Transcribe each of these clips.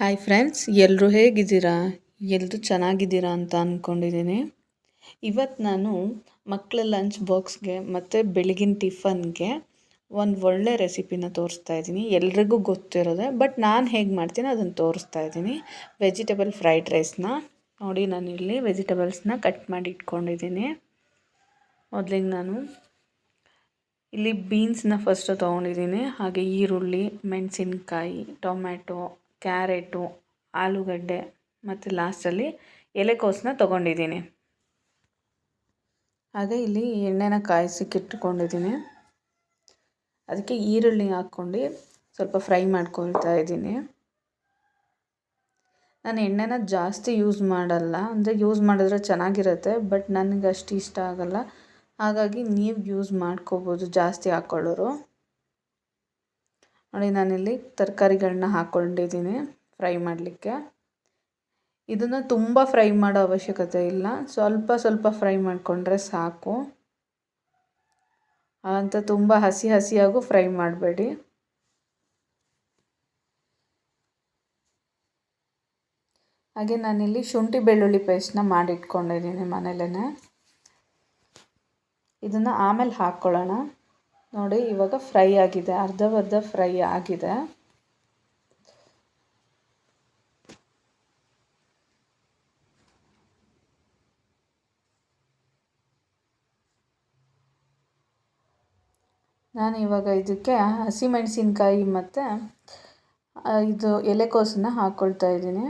Hi friends ಎಲ್ಲರೂ ಹೇಗಿದ್ದೀರಾ? ಎಲ್ಲರೂ ಚೆನ್ನಾಗಿದ್ದೀರಾ ಅಂತ ಅಂದ್ಕೊಂಡಿದ್ದೀನಿ ಇವತ್ತು ನಾನು ಮಕ್ಕಳ ಲಂಚ್ ಬಾಕ್ಸ್ಗೆ ಮತ್ತು ಬೆಳಗಿನ ಟಿಫನ್ಗೆ ಒಂದು ಒಳ್ಳೆ ರೆಸಿಪಿನ ತೋರಿಸ್ತಾ ಇದ್ದೀನಿ. ಎಲ್ರಿಗೂ ಗೊತ್ತಿರೋದೆ ಬಟ್ ನಾನು ಹೇಗೆ ಮಾಡ್ತೀನಿ ಅದನ್ನು ತೋರಿಸ್ತಾ ಇದ್ದೀನಿ. ವೆಜಿಟೇಬಲ್ ಫ್ರೈಡ್ ರೈಸ್ನ ನೋಡಿ ನಾನು ಇಲ್ಲಿ ವೆಜಿಟೇಬಲ್ಸ್ನ ಕಟ್ ಮಾಡಿ ಇಟ್ಕೊಂಡಿದ್ದೀನಿ. ಮೊದಲಿಗೆ ನಾನು ಇಲ್ಲಿ ಬೀನ್ಸ್ನ ಫಸ್ಟು ತೊಗೊಂಡಿದ್ದೀನಿ. ಹಾಗೆ ಈರುಳ್ಳಿ, ಮೆಣಸಿನ್ಕಾಯಿ ಟೊಮ್ಯಾಟೊ ಕ್ಯಾರೆಟು, ಆಲೂಗಡ್ಡೆ ಮತ್ತು ಲಾಸ್ಟಲ್ಲಿ ಎಲೆಕೋಸನ್ನ ತೊಗೊಂಡಿದ್ದೀನಿ. ಹಾಗೆ ಇಲ್ಲಿ ಎಣ್ಣೆನ ಕಾಯಿಸಿಕ್ಕಿಟ್ಕೊಂಡಿದ್ದೀನಿ. ಅದಕ್ಕೆ ಈರುಳ್ಳಿ ಹಾಕ್ಕೊಂಡು ಸ್ವಲ್ಪ ಫ್ರೈ ಮಾಡ್ಕೊಳ್ತಾ ಇದ್ದೀನಿ. ನಾನು ಎಣ್ಣೆನ ಜಾಸ್ತಿ ಯೂಸ್ ಮಾಡಲ್ಲ, ಅಂದರೆ ಯೂಸ್ ಮಾಡಿದ್ರೆ ಚೆನ್ನಾಗಿರುತ್ತೆ, ಬಟ್ ನನಗೆ ಅಷ್ಟು ಇಷ್ಟ ಆಗಲ್ಲ. ಹಾಗಾಗಿ ನೀವು ಯೂಸ್ ಮಾಡ್ಕೋಬೋದು ಜಾಸ್ತಿ ಹಾಕ್ಕೊಳ್ಳೋರು ನೋಡಿ, ನಾನಿಲ್ಲಿ ತರಕಾರಿಗಳನ್ನ ಹಾಕ್ಕೊಂಡಿದ್ದೀನಿ ಫ್ರೈ ಮಾಡಲಿಕ್ಕೆ. ಇದನ್ನು ತುಂಬ ಫ್ರೈ ಮಾಡೋ ಅವಶ್ಯಕತೆ ಇಲ್ಲ. ಸ್ವಲ್ಪ ಸ್ವಲ್ಪ ಫ್ರೈ ಮಾಡಿಕೊಂಡ್ರೆ ಸಾಕು. ಅಂತ ತುಂಬ ಹಸಿ ಹಸಿಯಾಗೂ ಫ್ರೈ ಮಾಡಬೇಡಿ. ಹಾಗೆ ನಾನಿಲ್ಲಿ ಶುಂಠಿ ಬೆಳ್ಳುಳ್ಳಿ ಪೇಸ್ಟ್ನ ಮಾಡಿಟ್ಕೊಂಡಿದ್ದೀನಿ ಮನೇಲೇ ಇದನ್ನು ಆಮೇಲೆ ಹಾಕ್ಕೊಳ್ಳೋಣ. ನೋಡಿ, ಇವಾಗ ಫ್ರೈ ಆಗಿದೆ. ಅರ್ಧವರ್ಧ ಫ್ರೈ ಆಗಿದೆ. ನಾನು ಇವಾಗ ಇದಕ್ಕೆ ಹಸಿಮೆಣಸಿನ್ಕಾಯಿ ಮತ್ತು ಇದು ಎಲೆಕೋಸನ್ನ ಹಾಕ್ಕೊಳ್ತಾ ಇದ್ದೀನಿ.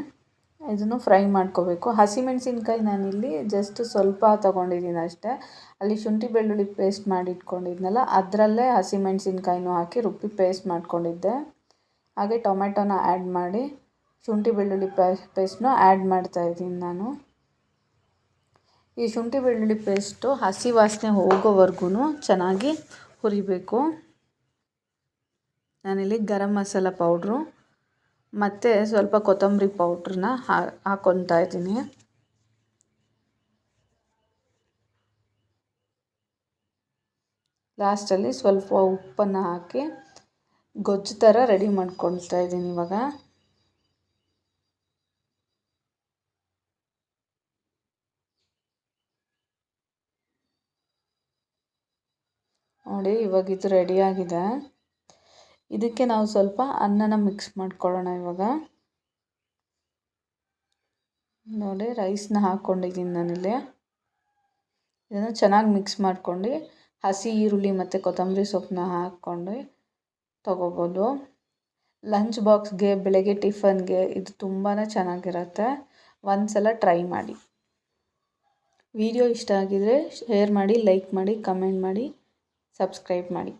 ಇದನ್ನು ಫ್ರೈ ಮಾಡ್ಕೋಬೇಕು. ಹಸಿಮೆಣಸಿನ್ಕಾಯಿ ನಾನಿಲ್ಲಿ ಜಸ್ಟ್ ಸ್ವಲ್ಪ ತೊಗೊಂಡಿದ್ದೀನಿ ಅಷ್ಟೇ. ಅಲ್ಲಿ ಶುಂಠಿ ಬೆಳ್ಳುಳ್ಳಿ ಪೇಸ್ಟ್ ಮಾಡಿ ಇಟ್ಕೊಂಡಿದ್ನಲ್ಲ, ಅದರಲ್ಲೇ ಹಸಿಮೆಣಸಿನ್ಕಾಯಿನೂ ಹಾಕಿ ರುಬ್ಬಿ ಪೇಸ್ಟ್ ಮಾಡ್ಕೊಂಡಿದ್ದೆ. ಹಾಗೆ ಟೊಮೆಟೊನ ಆ್ಯಡ್ ಮಾಡಿ ಶುಂಠಿ ಬೆಳ್ಳುಳ್ಳಿ ಪೇಸ್ಟ್ನೂ ಆ್ಯಡ್ ಮಾಡ್ತಾ ಇದ್ದೀನಿ ನಾನು. ಈ ಶುಂಠಿ ಬೆಳ್ಳುಳ್ಳಿ ಪೇಸ್ಟು ಹಸಿ ವಾಸನೆ ಹೋಗೋವರೆಗೂ ಚೆನ್ನಾಗಿ ಹುರಿಬೇಕು. ನಾನಿಲ್ಲಿ ಗರಂ ಮಸಾಲ ಪೌಡ್ರು ಮತ್ತು ಸ್ವಲ್ಪ ಕೊತ್ತಂಬರಿ ಪೌಡ್ರನ್ನ ಹಾಕ್ಕೊತಾ ಇದ್ದೀನಿ. ಲಾಸ್ಟಲ್ಲಿ ಸ್ವಲ್ಪ ಉಪ್ಪನ್ನು ಹಾಕಿ ಗೊಜ್ಜು ಥರ ರೆಡಿ ಮಾಡ್ಕೊಳ್ತಾ ಇದ್ದೀನಿ ಇವಾಗ. ನೋಡಿ ಇವಾಗ ಇದು ರೆಡಿಯಾಗಿದೆ ಇದಕ್ಕೆ ನಾವು ಸ್ವಲ್ಪ ಅನ್ನನ ಮಿಕ್ಸ್ ಮಾಡ್ಕೊಳ್ಳೋಣ ಇವಾಗ. ನೋಡಿ ರೈಸ್ನ ಹಾಕ್ಕೊಂಡಿದ್ದೀನಿ ನಾನಿಲ್ಲಿ. ಇದನ್ನು ಚೆನ್ನಾಗಿ ಮಿಕ್ಸ್ ಮಾಡ್ಕೊಂಡು ಹಸಿ ಈರುಳ್ಳಿ ಮತ್ತು ಕೊತ್ತಂಬರಿ ಸೊಪ್ಪನ್ನ ಹಾಕ್ಕೊಂಡು ತೊಗೋಬೋದು. ಲಂಚ್ ಬಾಕ್ಸ್ಗೆ ಬೆಳಗ್ಗೆ ಟಿಫನ್ಗೆ ಇದು ತುಂಬಾ ಚೆನ್ನಾಗಿರುತ್ತೆ. ಒಂದು ಸಲ ಟ್ರೈ ಮಾಡಿ. ವಿಡಿಯೋ ಇಷ್ಟ ಆಗಿದರೆ ಶೇರ್ ಮಾಡಿ ಲೈಕ್ ಮಾಡಿ ಕಮೆಂಟ್ ಮಾಡಿ ಸಬ್ಸ್ಕ್ರೈಬ್ ಮಾಡಿ.